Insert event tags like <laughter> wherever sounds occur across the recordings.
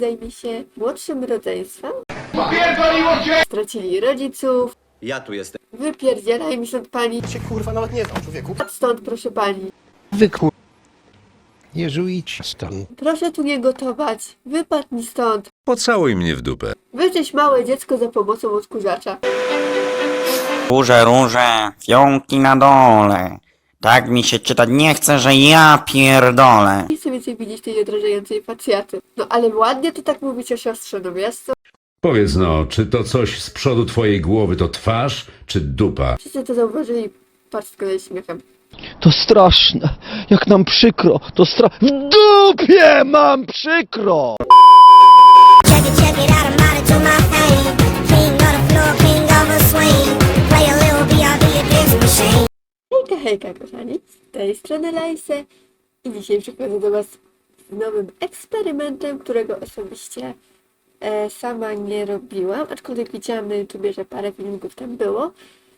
Zajmie się młodszym rodzeństwem. Stracili rodziców. Ja tu jestem. Wypierdzielaj mi stąd pani. Cię kurwa nawet nie znam, człowieku. Patrz stąd, proszę pani. Wyku... Jeżuici stąd. Proszę tu nie gotować. Wypadł mi stąd. Pocałuj mnie w dupę. Wyczyść małe dziecko za pomocą odkurzacza. Róże, róże, fiołki na dole. Tak mi się czytać nie chce, że ja pierdolę. Nie chcę więcej widzieć tej niedrażającej facjaty. No ale ładnie to tak mówić o siostrze, no wiesz co? Powiedz no, czy to coś z przodu twojej głowy to twarz, czy dupa? Wszyscy to zauważyli. Patrz z kolei śmiechem. To straszne. Jak nam przykro. To stra... W dupie mam przykro! Check it, check it out, I'm out to my pain. King of the floor, king of a swing. Play a little BRB, a dancing machine. Hejka, hejka kochani, z tej strony Lajse. I dzisiaj przychodzę do Was z nowym eksperymentem, którego osobiście e, sama nie robiłam, aczkolwiek widziałam na YouTubie, że parę filmików tam było.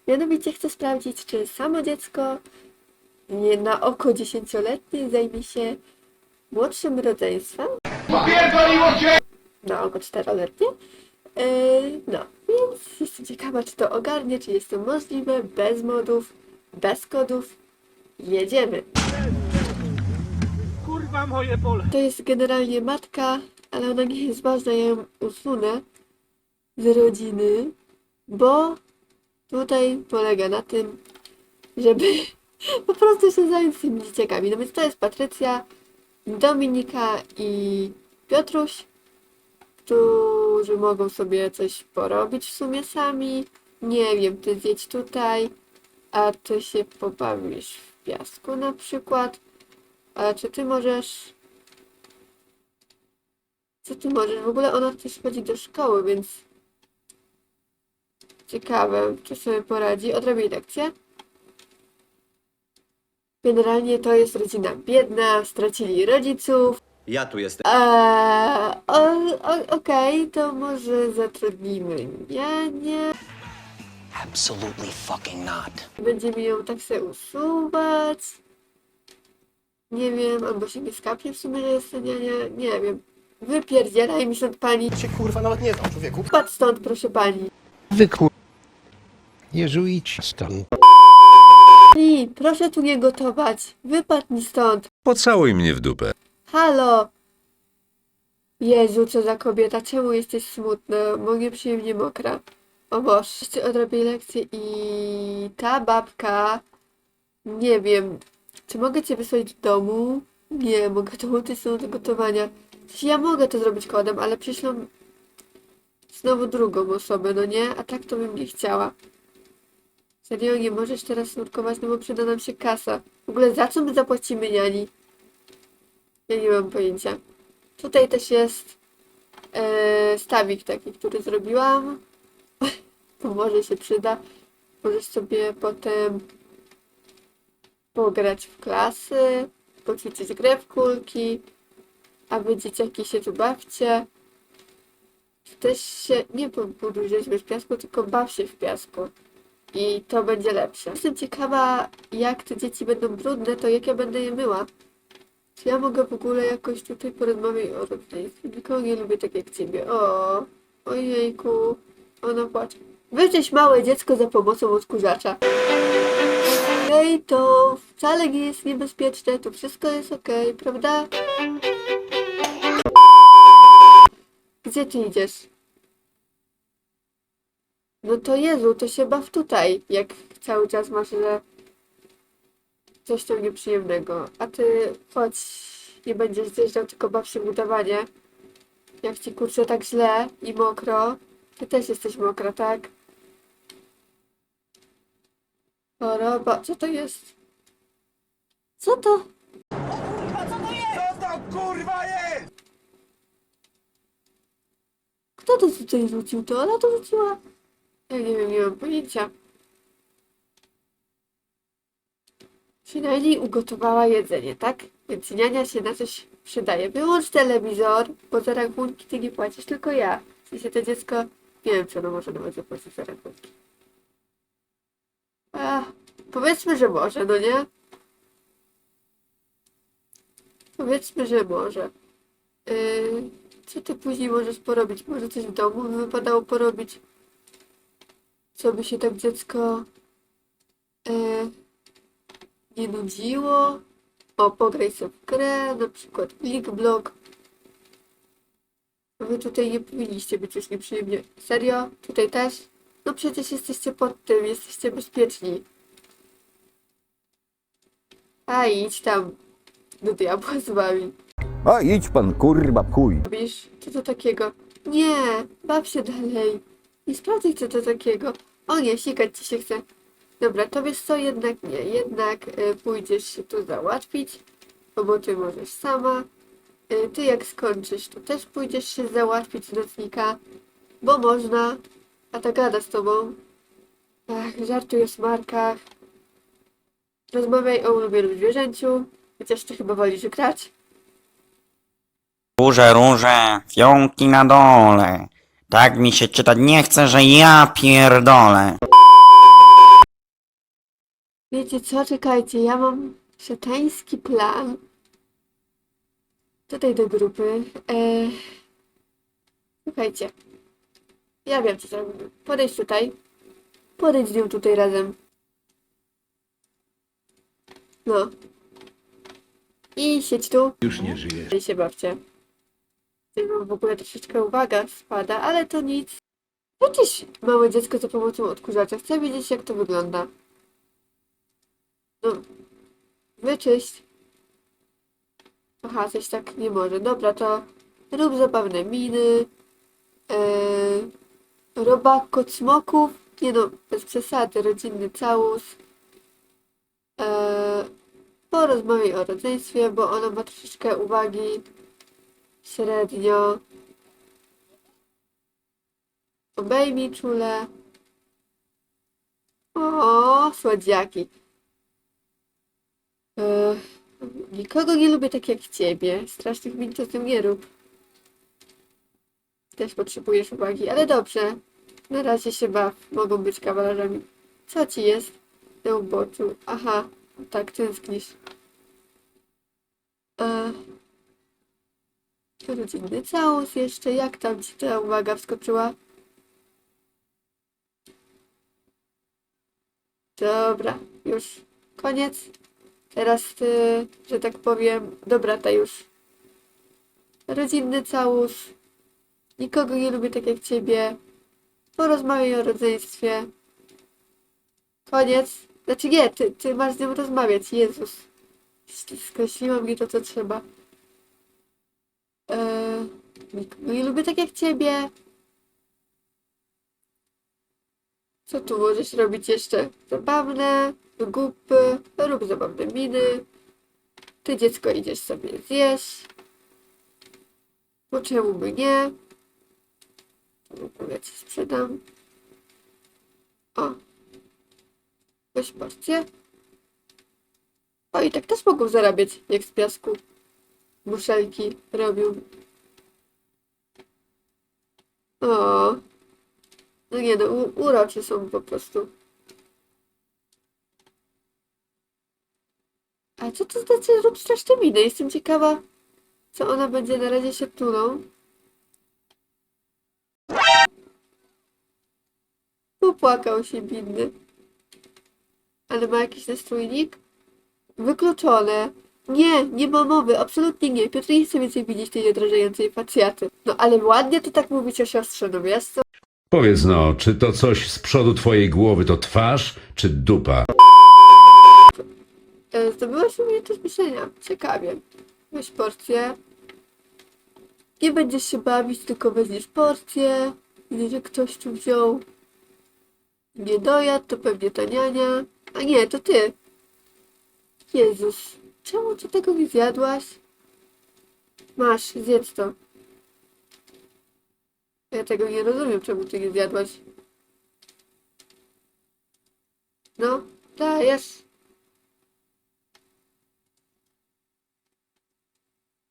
Mianowicie chcę sprawdzić, czy samo dziecko nie na oko dziesięcioletnie zajmie się młodszym rodzeństwem, na oko czteroletnie. E, no, więc jestem ciekawa, czy to ogarnie, czy jest to możliwe, bez modów, bez kodów. Jedziemy. Kurwa moje pole! To jest generalnie matka, ale ona nie jest ważna, ja ją usunę z rodziny, bo tutaj polega na tym, żeby <laughs> po prostu się zająć tymi dzieciakami. No więc to jest Patrycja, Dominika i Piotruś, którzy mogą sobie coś porobić w sumie sami. Nie wiem, ty zjedź tutaj, a ty się pobawisz w piasku na przykład. A czy ty możesz... Co ty możesz? W ogóle ona też chodzi do szkoły, więc... Ciekawe, czy sobie poradzi. Odrobi lekcję. Generalnie to jest rodzina biedna, stracili rodziców. Ja tu jestem. Eee, Okej, to może zatrudnimy nianię. Absolutely fucking not. Będziemy ją tak sobie usuwać. Nie wiem, albo się nie skapnie w sumie, niania. Nie wiem. Wypierdzielaj mi stąd pani. Cię kurwa nawet nie znam, człowieku. Patrz stąd, proszę pani. Wyku... Jeżuici stąd. Pani, proszę tu nie gotować. Wypadł mi stąd. Pocałuj mnie w dupę. Halo! Jezu, co za kobieta, czemu jesteś smutna? Mogę przyjemnie mokra. O Boże, jeszcze odrobię lekcję i ta babka, nie wiem, czy mogę cię wysłać do domu? Nie, mogę to utyć do gotowania. Ja mogę to zrobić kodem, ale przyślą znowu drugą osobę, no nie? A tak to bym nie chciała. Serio, nie możesz teraz nurkować, no bo przyda nam się kasa. W ogóle za co my zapłacimy niani? Ja nie mam pojęcia. Tutaj też jest e, stawik taki, który zrobiłam. To może się przyda. Możesz sobie potem pograć w klasy, poćwiczyć grę w kulki, a wy dzieciaki się tu bawcie. Też się nie buduj rzeźby w piasku, tylko baw się w piasku. I to będzie lepsze. Jestem ciekawa, jak te dzieci będą brudne, to jak ja będę je myła. Czy ja mogę w ogóle jakoś tutaj porozmawiać o rodzeństwie? Nikogo nie lubię tak jak ciebie. O, ojejku, ona płacze. Wyczyść małe dziecko za pomocą odkurzacza. Ej, to wcale nie jest niebezpieczne, to wszystko jest okej, prawda? Gdzie ty idziesz? No to Jezu, to się baw tutaj, jak cały czas masz, że coś tam nieprzyjemnego. A ty chodź, nie będziesz zjeżdżał, tylko baw się w udawanie. Jak ci kurczę tak źle i mokro, ty też jesteś mokra, tak? Choroba, co to jest? Co to? Co to kurwa jest? Kto to tutaj rzucił? To ona to rzuciła? Ja nie wiem, nie mam pojęcia. Przynajmniej ugotowała jedzenie, tak? Więc niania się na coś przydaje. Wyłącz telewizor, bo za rachunki ty nie płacisz, tylko ja. W sensie to dziecko, nie wiem, czy ono może nawet zapłacić za rachunki. Ach, powiedzmy, że może, no nie? Powiedzmy, że może. Yy, Co ty później możesz porobić? Może coś w domu by wypadało porobić? Co by się tak dziecko e, nie nudziło? O, pograj sobie w grę, na przykład Blik Block. Wy tutaj nie powinniście być już nieprzyjemnie. Serio? Tutaj też? No przecież jesteście pod tym, jesteście bezpieczni. A idź tam do diabła z wami. A idź pan kurwa chuj. Robisz? Co to takiego? Nie, baw się dalej. Nie sprawdzaj co to takiego. O nie, sikać ci się chce. Dobra, to wiesz co, jednak nie. Jednak y, pójdziesz się tu załatwić, no bo ty możesz sama. Y, ty jak skończysz, to też pójdziesz się załatwić nocnika, bo można. A ta gada z tobą. Ach, żartuj o smarkach. Rozmawiaj o ulubionym zwierzęciu, chociaż ty chyba wolisz grać. Róże, róże, fiołki na dole. Tak mi się czytać nie chce, że ja pierdolę. Wiecie co, czekajcie, ja mam szatański plan. Tutaj do grupy. E... Słuchajcie. Ja wiem, co zrobimy. Podejdź tutaj. Podejdź z nią tutaj razem. No. I siedź tu. Już nie żyjesz. I się bawcie. Mam w ogóle troszeczkę uwaga spada, ale to nic. Jakieś małe dziecko za pomocą odkurzacza. Chcę wiedzieć, jak to wygląda. No. Wyczyść. Aha, coś tak nie może. Dobra, to rób zabawne miny. Eee, robak smoków. Nie no, bez przesady. Rodzinny całus. Eee, porozmawiaj o rodzeństwie, bo ona ma troszeczkę uwagi. Średnio. Obejmij czule. O, słodziaki. E, nikogo nie lubię tak jak ciebie. Strasznych min to nie rób. Też potrzebujesz uwagi, ale dobrze. Na razie się baw. Mogą być kawalerzami. Co ci jest na uboczu? Aha, tak, tęsknisz. E, rodzinny całus jeszcze. Jak tam ci ta uwaga wskoczyła? Dobra, już koniec. Teraz, y, że tak powiem, dobra, ta już. Rodzinny całus. Nikogo nie lubię tak jak ciebie. Porozmawiaj o rodzeństwie. Koniec. Znaczy nie, ty, ty masz z nią rozmawiać. Jezus. Skreśliłam mi to, co trzeba. Eee, nikogo nie lubię tak jak ciebie. Co tu możesz robić jeszcze? Zabawne, głupy, rób zabawne miny. Ty dziecko idziesz sobie zjeść. Bo czemu by nie? Ogóle ci sprzedam. O. Weź porcję. O i tak też mogą zarabiać, jak z piasku. Muszelki robią. O. No nie no, u- urocze są po prostu. A co to znaczy rób straszne miny? Jestem ciekawa, co ona będzie na razie się tulą. Popłakał się bidny. Ale ma jakiś nastrójnik? Wykluczone. Nie, nie ma mowy, absolutnie nie. Piotr nie chce więcej widzieć tej niedrażającej facjaty. No ale ładnie to tak mówić o siostrze, no wiesz co? Powiedz no, czy to coś z przodu twojej głowy to twarz, czy dupa? E, Zdobyłaś u mnie z myślenia. Ciekawie. Weź porcję. Nie będziesz się bawić, tylko weźmiesz porcję. Widzę, że ktoś tu wziął. Nie dojadł, to pewnie ta niania. A nie, to ty. Jezus. Czemu ty tego nie zjadłaś? Masz, zjedz to. Ja tego nie rozumiem, czemu ty nie zjadłaś. No, dajesz.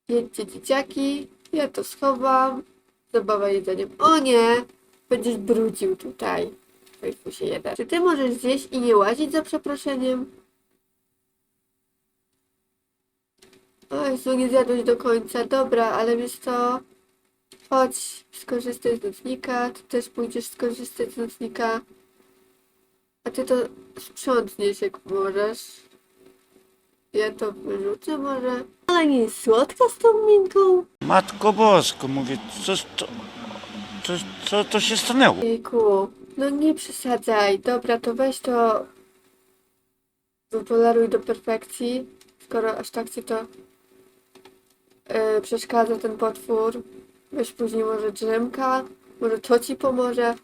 Jedźcie dzieciaki, ja to schowam. Zabawa jedzeniem. O nie! Będziesz brudził tutaj. Jeden. Czy ty możesz zjeść i nie łazić za przeproszeniem? O Jezu, nie zjadłeś do końca. Dobra, ale wiesz co? Chodź, skorzystaj z nocnika, ty też pójdziesz skorzystać z nocnika. A ty to sprzątniesz jak możesz. Ja to wyrzucę może. Ale nie jest słodka z tą minką. Matko Bosko, mówię, co, co, co, co to się stanęło? Jejku, no nie przesadzaj. Dobra, to weź to wypoleruj do perfekcji, skoro aż tak ci to yy, przeszkadza ten potwór. Weź później może drzemka, może to ci pomoże.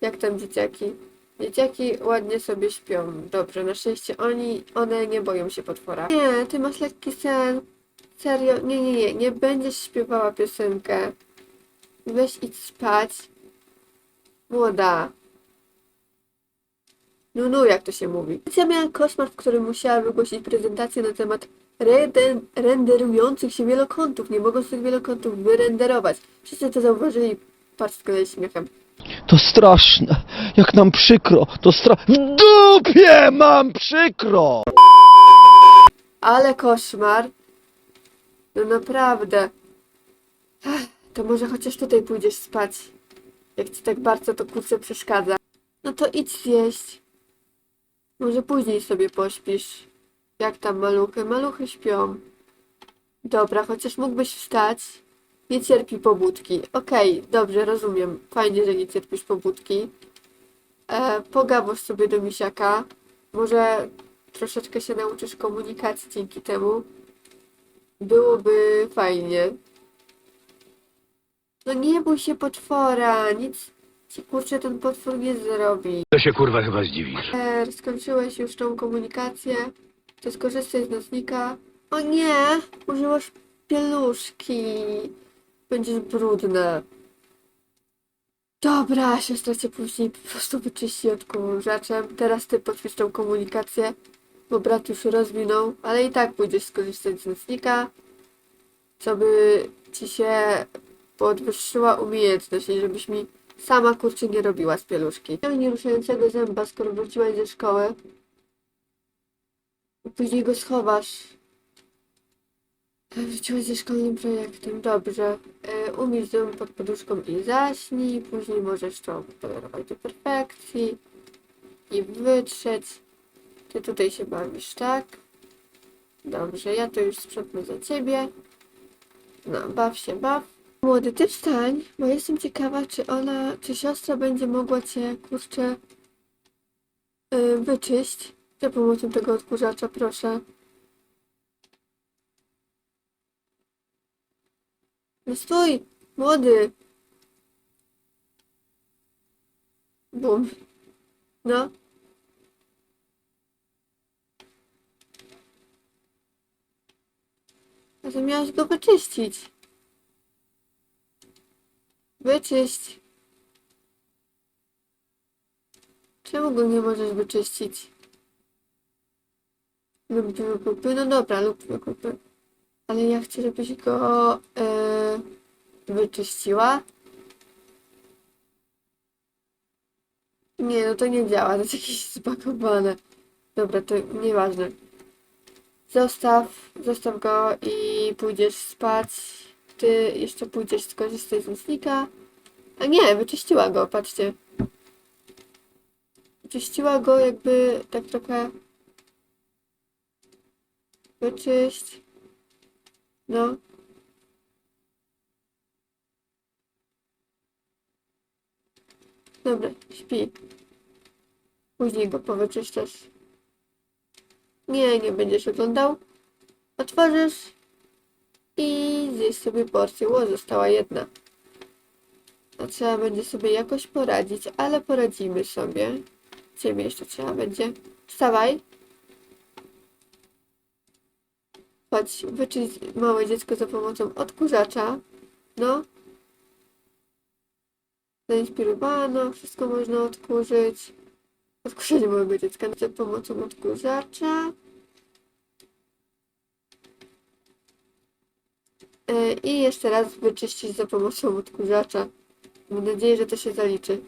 Jak tam dzieciaki? Dzieciaki ładnie sobie śpią. Dobrze, na szczęście oni, one nie boją się potwora. Nie, ty masz lekki sen. Serio, nie, nie, nie, nie będziesz śpiewała piosenkę. Weź idź spać. Młoda. No, no, jak to się mówi. Ja miałam koszmar, w którym musiała wygłosić prezentację na temat renderujących się wielokątów. Nie mogą z tych wielokątów wyrenderować. Wszyscy to zauważyli. Patrz z kolei śmiechem. To straszne. Jak nam przykro. To stra... W dupie mam przykro! Ale koszmar. No naprawdę. Ech, To może chociaż tutaj pójdziesz spać. Jak ci tak bardzo to kurczę przeszkadza. No to idź zjeść. Może później sobie pośpisz. Jak tam maluchy? Maluchy śpią. Dobra, chociaż mógłbyś wstać. Nie cierpi pobudki. Okej, dobrze, rozumiem. Fajnie, że nie cierpisz pobudki. E, pogawasz sobie do misiaka. Może troszeczkę się nauczysz komunikacji dzięki temu. Byłoby fajnie. No nie bój się potwora, nic ci kurczę ten potwór nie zrobi. To się kurwa chyba zdziwisz. Er, skończyłeś już tą komunikację, to skorzystaj z nocnika. O nie, użyłaś pieluszki. Będziesz brudna. Dobra, siostra cię później po prostu wyczyści odkurzaczem. Teraz ty potwierdź tą komunikację, bo brat już rozwinął, ale i tak pójdziesz skorzystać z nocnika, co by ci się podwyższyła umiejętność i żebyś mi sama kurczę nie robiła z pieluszki. Nie ruszającego zęba, skoro wróciłaś ze szkoły. Później go schowasz. Wróciłaś ze szkolnym projektem, dobrze. E, umyć ząb pod poduszką i zaśnij. Później możesz to polerować do perfekcji. I wytrzeć. Ty tutaj się bawisz, tak? Dobrze, ja to już sprzątnę za ciebie. No, baw się, baw. Młody, ty wstań, bo jestem ciekawa, czy ona, czy siostra będzie mogła cię, kurczę, yy, wyczyść za pomocą tego odkurzacza, proszę. No stój, młody. Bum. No. A to miałaś go wyczyścić. Wyczyść. Czemu go nie możesz wyczyścić? Lub wykupy? No dobra, lub wykupy. Ale ja chcę, żebyś go e, wyczyściła. Nie, no to nie działa, to jest jakieś zbagowane. Dobra, to nieważne. Zostaw, zostaw go i pójdziesz spać. Ty jeszcze pójdziesz skorzystać z nocnika. A nie, wyczyściła go, patrzcie. Wyczyściła go jakby tak trochę... Wyczyść. No. Dobra, śpi. Później go powyczyszczasz. Nie, nie będziesz oglądał. Otworzysz i zjesz sobie porcję. Ło, została jedna. A trzeba będzie sobie jakoś poradzić, ale poradzimy sobie. Ciebie jeszcze trzeba będzie. Wstawaj. Chodź, wyczyść małe dziecko za pomocą odkurzacza. No. Zainspirowano, wszystko można odkurzyć. Odkurzenie małego dziecka za pomocą odkurzacza. I jeszcze raz wyczyścić za pomocą odkurzacza. Mam nadzieję, że to się zaliczy.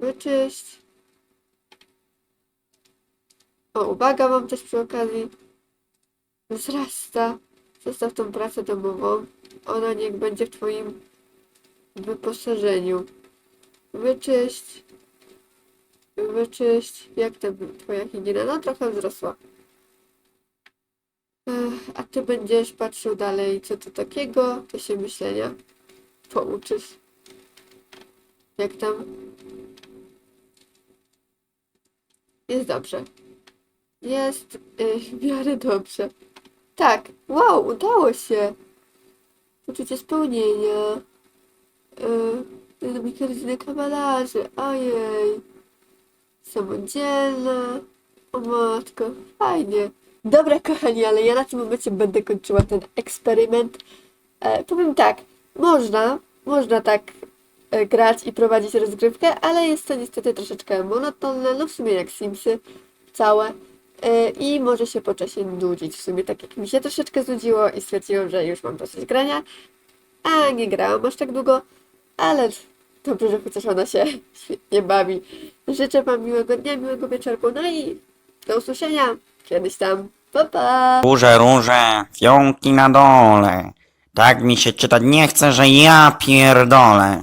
Wyczyść. O, uwaga, mam też przy okazji. Wzrasta. Zostaw tą pracę domową. ona niech będzie w twoim wyposażeniu. Wyczyść. Wyczyść. Jak tam twoja higiena? No trochę wzrosła. A ty będziesz patrzył dalej, co to takiego, to się myślenia pouczysz. Jak tam? Jest dobrze. Jest w miarę dobrze. Tak, wow, udało się. Poczucie spełnienia. Y, dynamika ryzyka malarzy, ojej. Samodzielna. O matko, fajnie. Dobra, kochani, ale ja na tym momencie będę kończyła ten eksperyment. E, powiem tak, można, można tak e, grać i prowadzić rozgrywkę, ale jest to niestety troszeczkę monotonne, no w sumie jak Simsy całe. E, I może się po czasie nudzić. W sumie tak jak mi się troszeczkę znudziło i stwierdziłam, że już mam dosyć grania. A nie grałam aż tak długo, ale dobrze, że chociaż ona się <laughs> świetnie bawi. Życzę Wam miłego dnia, miłego wieczorku, no i do usłyszenia kiedyś tam. Pa, pa! Róże, róże, fionki na dole. Tak mi się czytać nie chce, że ja pierdolę.